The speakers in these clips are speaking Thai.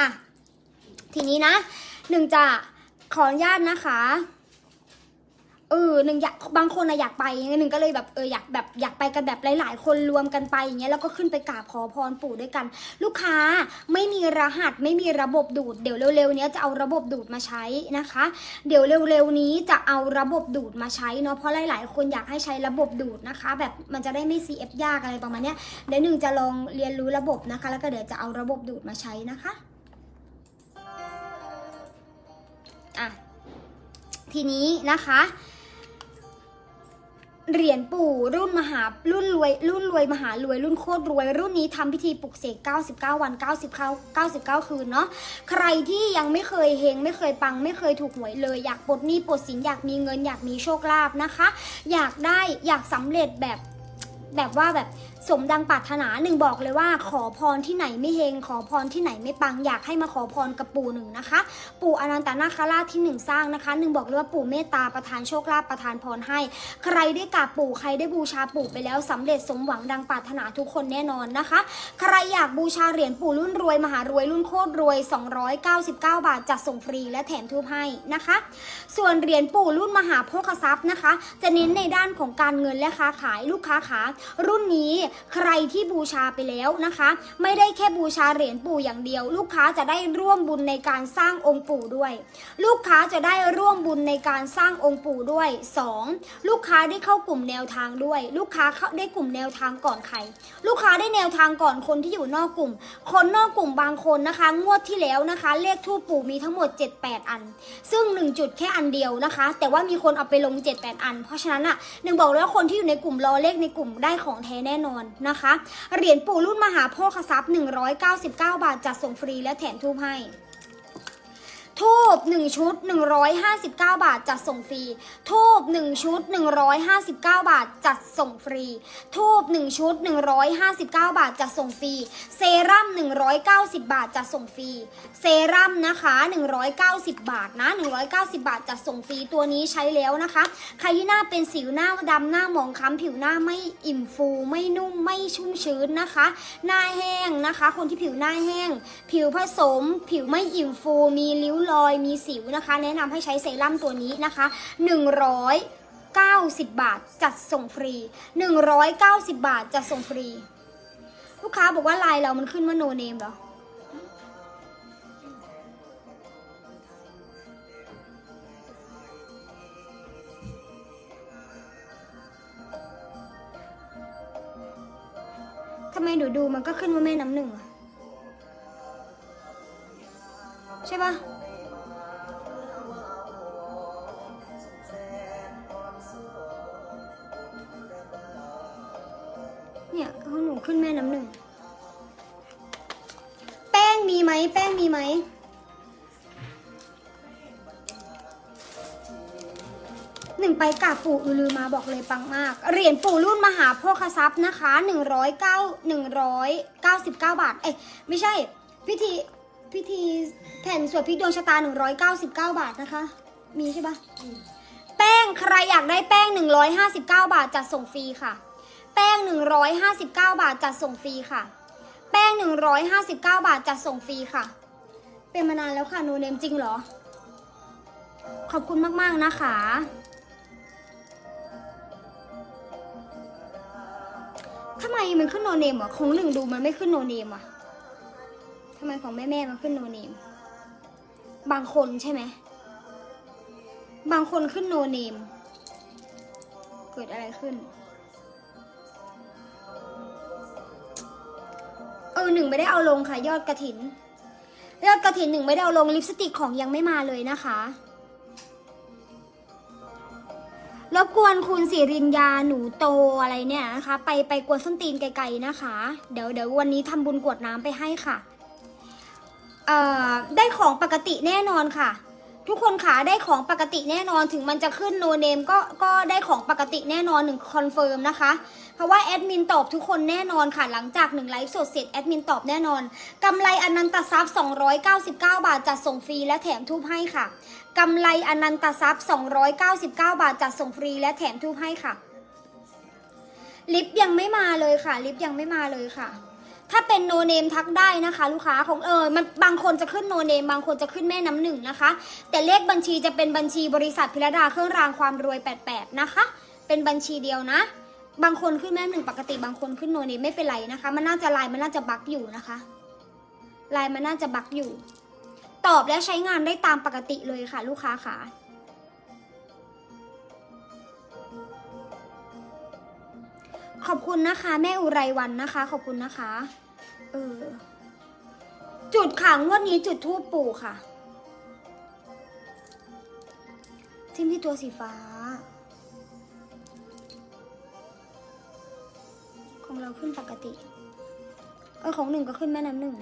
อะ ทีนี้นะหนึ่งจะขออนุญาตนะคะเออหนึ่งอยากบางคนอะอยากไปเงี้ยหนึ่งก็เลยแบบเอออยากแบบอยากไปกันแบบหลาย ๆ คนรวมกันไปอย่างเงี้ยแล้วก็ขึ้นไปกราบขอพรปู่ด้วยกัน ลูกค้าไม่มีรหัสไม่มีระบบดูดเดี๋ยวเร็วๆนี้จะเอาระบบดูดมาใช้นะคะ เดี๋ยวเร็วๆนี้จะเอาระบบดูดมาใช้เนาะเพราะหลาย ๆ คนอยากให้ใช้ระบบดูดนะคะ แบบมันจะได้ไม่ CF ยากอะไรประมาณเนี้ยเดี๋ยวหนึ่งจะลองเรียนรู้ระบบนะคะ แล้วก็เดี๋ยวจะเอาระบบดูดมาใช้นะคะ อะ ทีนี้นะคะ เหรียญปู่รุ่นมหารุ่นรวยรุ่นรวยมหารวยรุ่นโคตรรวย รุ่นนี้ทำพิธีปลุกเสก 99 วัน 99 99 คืนเนาะ ใครที่ยังไม่เคยเฮงไม่เคยปัง ไม่เคยถูกหวยเลย อยากปลดหนี้ปลดสินอยากมีเงินอยากมีโชคลาภนะคะ อยากได้อยากสำเร็จแบบแบบว่าแบบ สมดังปรารถนาหนึ่งบอกเลยว่า ขอพรที่ไหนไม่เฮงขอพรที่ไหนไม่ปังอยากให้มาขอพรกับปู่หนึ่งนะคะ ปู่อนันตนาคราชที่หนึ่งสร้างนะคะหนึ่งบอกเลยว่าปู่เมตตาประทานโชคลาภประทานพรให้ ใครได้กราบปู่ใครได้บูชาปู่ไปแล้วสำเร็จสมหวังดังปรารถนาทุกคนแน่นอนนะคะ ใครอยากบูชาเหรียญปู่รุ่นรวยมหารวยรุ่นโคตรรวย 299 บาทจัดส่งฟรีและแถมทูบให้นะคะ ส่วนเหรียญปู่รุ่นมหาโภคทรัพย์นะคะ จะเน้นในด้านของการเงินและค้าขายลูกค้าขารุ่นนี้ใครที่บูชาไปแล้วนะคะ ไม่ได้แค่บูชาเหรียญปู่อย่างเดียว ลูกค้าจะได้ร่วมบุญในการสร้างองค์ปู่ด้วย ลูกค้าจะได้ร่วมบุญในการสร้างองค์ปู่ด้วย 2. ลูกค้าได้เข้ากลุ่มแนวทางด้วย ลูกค้าเข้าได้กลุ่มแนวทางก่อนใคร ลูกค้าได้แนวทางก่อนคนที่อยู่นอกกลุ่ม คนนอกกลุ่มบางคนนะคะ งวดที่แล้วนะคะ เลขทูปปู่มีทั้งหมด 7-8 อัน ซึ่ง 1 จุดแค่อันเดียวนะคะ แต่ว่ามีคนเอาไปลง 7-8 อัน เพราะฉะนั้นอะหนึ่งบอกเลยว่าคนที่อยู่ในกลุ่มรอเลขในกลุ่มได้ของแท้แน่นอนนะคะ เหรียญปู่รุ่นมหาโภคทรัพย์ 199 บาทจัดส่งฟรีและแถมทูบให้ ทูบ1ชุด 159 บาท จัดส่งฟรี ทูบ1ชุด 159 บาท จัดส่งฟรี ทูบ1ชุด 159 บาท จัดส่งฟรี เซรั่ม 190 บาท จัดส่งฟรี เซรั่มนะคะ 190 บาทนะ 190 บาท จัดส่งฟรี ตัวนี้ใช้แล้วนะคะ ใครที่หน้าเป็นสิวหน้าดำหน้าหมองคล้ำผิวหน้าไม่อิ่มฟู ไม่นุ่ม ไม่ชุ่มชื้นนะคะ หน้าแห้งนะคะ คนที่ผิวหน้าแห้ง ผิวผสม ผิวไม่อิ่มฟู มีริ้วรอยมีสิวนะคะ แนะนำให้ใช้เซรั่มตัวนี้นะคะ 190 บาทจัดส่งฟรี 190 บาทจัดส่งฟรี ลูกค้าบอกว่าลน์เรามันขึ้นว่าโนเนมเหรอทำไมหนูดูมันก็ขึ้นว่าแม่น้ำหนึ่งอะใช่ปะ เนี่ยเขาหนูขึ้นแม่น้ำหนึ่ง แป้งมีไหม แป้งมีไหม หนึ่งไปกาปู่อือลือมาบอกเลยปังมาก เหรียญปู่รุ่นมหาโภคทรัพย์นะคะหนึ่งร้อยเก้าหนึ่งร้อยเก้าสิบเก้าบาท เอ้ยไม่ใช่ พิธีพิธีแผ่นสวดพิกดวงชะตาหนึ่งร้อยเก้าสิบเก้าบาทนะคะ มีใช่ปะแป้งใครอยากได้แป้งหนึ่งร้อยห้าสิบเก้าบาทจัดส่งฟรีค่ะ แป้งหนึ่งร้อยห้าสิบเก้าบาทจัดส่งฟรีค่ะ แป้งหนึ่งร้อยห้าสิบเก้าบาทจัดส่งฟรีค่ะ เป็นมานานแล้วค่ะโนเนมจริงเหรอ ขอบคุณมาก ๆ นะคะ ทำไมมันขึ้นโนเนมอะของหนึ่งดูมันไม่ขึ้นโนเนมอะทำไมของแม่แม่มันขึ้นโนเนม บางคนใช่ไหม บางคนขึ้นโนเนม เกิดอะไรขึ้น ออหนึ่งไม่ได้เอาลงค่ะ ยอดกระถิน ยอดกระถินหนึ่งไม่ได้เอาลงลิปสติกของยังไม่มาเลยนะคะรบกวนคุณสิรินยาหนูโตอะไรเนี่ยนะคะ ไปไปกวนส้นตีนไกลๆนะคะ เดี๋ยวเดี๋ยววันนี้ทำบุญกรวดน้ำไปให้ค่ะ เอ่อ ได้ของปกติแน่นอนค่ะ ทุกคนขาได้ของปกติแน่นอนถึงมันจะขึ้นโนเนมก็ก็ได้ของปกติแน่นอนหนึ่งคอนเฟิร์มนะคะ เพราะว่าแอดมินตอบทุกคนแน่นอนค่ะหลังจากหนึ่งไลฟ์สดเสร็จแอดมินตอบแน่นอนกำไรอนันตทรัพย์ 299 บาทจัดส่งฟรีและแถมทูบให้ค่ะกำไรอนันตทรัพย์ 299 บาทจัดส่งฟรีและแถมทูบให้ค่ะ ลิฟต์ยังไม่มาเลยค่ะ ลิฟต์ยังไม่มาเลยค่ะ ถ้าเป็นโนเนมทักได้นะคะ ลูกค้าของเออมันบางคนจะขึ้นโนเนมบางคนจะขึ้นแม่น้ำหนึ่งนะคะ แต่เลขบัญชีจะเป็นบัญชีบริษัทพิรดาเครื่องรางความรวย 88 นะคะ เป็นบัญชีเดียวนะ บางคนขึ้นแม่น้ำหนึ่งปกติบางคนขึ้นโนเนมไม่เป็นไรนะคะ มันน่าจะไลน์มันน่าจะบั๊กอยู่นะคะไลน์มันน่าจะบั๊กอยู่ ตอบและใช้งานได้ตามปกติเลยค่ะ ลูกค้าค่ะ ขอบคุณนะคะ แม่อุไรวันนะคะ ขอบคุณนะคะเออจุดค่ะงวดนี้จุดทูปปู่ค่ะ ทิมที่ตัวสีฟ้า ของเราขึ้นปกติเออของหนึ่งก็ขึ้นแม่น้ำหนึ่ง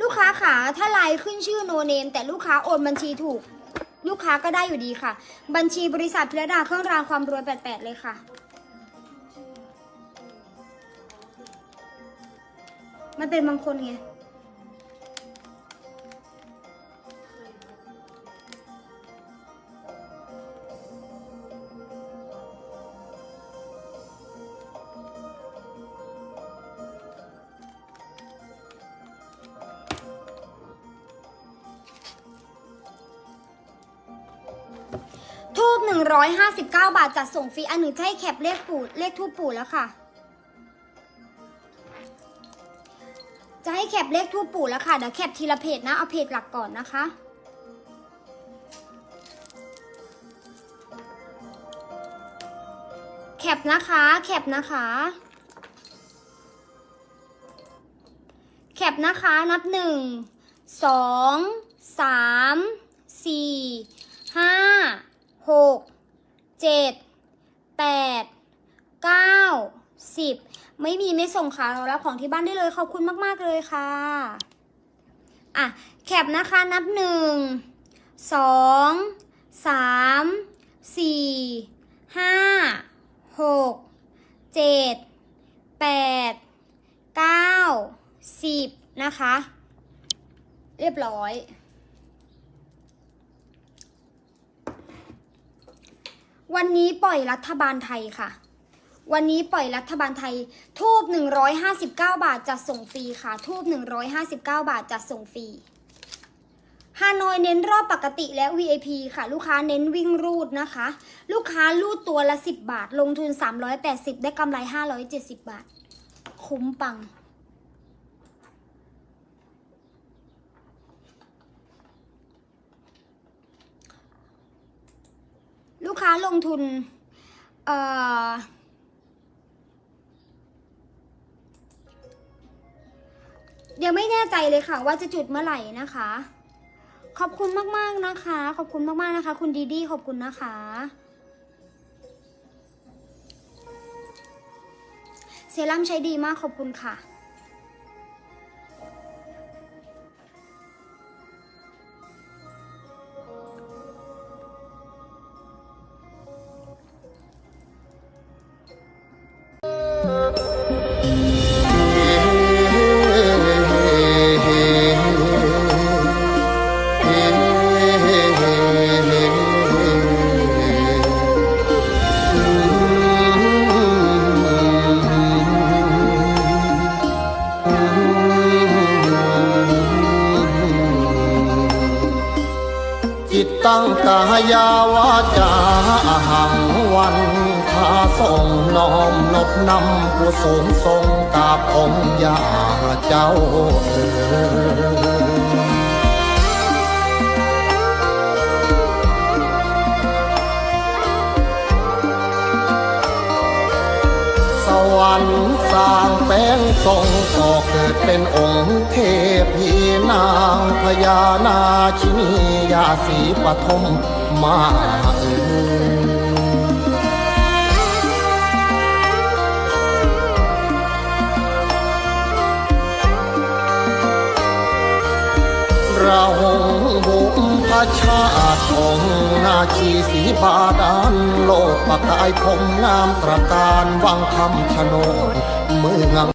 ลูกค้าขาถ้าไลน์ขึ้นชื่อโนเนม แต่ลูกค้าโอนบัญชีถูก ลูกค้าก็ได้อยู่ดีค่ะ บัญชีบริษัทพิรดาเครื่องรางความรวย88 เลยค่ะมันเป็นบางคนไง 159 บาทจัดส่งฟรี อันหนึ่งจะให้แคปเลขปู่เลขทูบปู่แล้วค่ะ จะให้แคปเลขทูบปู่แล้วค่ะ เดี๋ยวแคปทีละเพจนะ เอาเพจหลักก่อนนะคะแคปนะคะ แคปนะคะแคปนะคะนับหนึ่งสองสามสี่ห้า หกเจ็ดแปดเก้าสิบไม่มีไม่ส่งค่ะเรารับของที่บ้านได้เลยขอบคุณมากๆเลยค่ะ อะ แคปนะคะนับหนึ่งสองสามสี่ห้าหกเจ็ดแปดเก้าสิบนะคะ เรียบร้อย วันนี้ปล่อยรัฐบาลไทยค่ะ วันนี้ปล่อยรัฐบาลไทย ทูบ159 บาทจัดส่งฟรีค่ะ ทูบ159 บาทจัดส่งฟรีฮานอยเน้นรอบปกติและ VIP ค่ะ ลูกค้าเน้นวิ่งรูดนะคะ ลูกค้ารูดตัวละ 10 บาท ลงทุน 380 ได้กำไร 570 บาท คุ้มปัง ลูกค้าลงทุน เอ่อยังไม่แน่ใจเลยค่ะ ว่าจะจุดเมื่อไหร่นะคะ ขอบคุณมากๆนะคะ ขอบคุณมากๆนะคะ คุณดีดีขอบคุณนะคะ เซรั่มใช้ดีมากขอบคุณค่ะ จิตตั้งกายาวาจาอาหังวันทาส่งน้อมนบนำผู้สูงทรงกาบองค์ยาเจ้าเอ๋สวรรค์ สร้างแป้งทรงก่อเกิดเป็นองค์เทพีนางพญานาชินียาสีปฐมมาเอ่ยเราบุพชาติองนาชีสีบาดาลโลกประกายพงงามตระการวังคำชโนด เมือง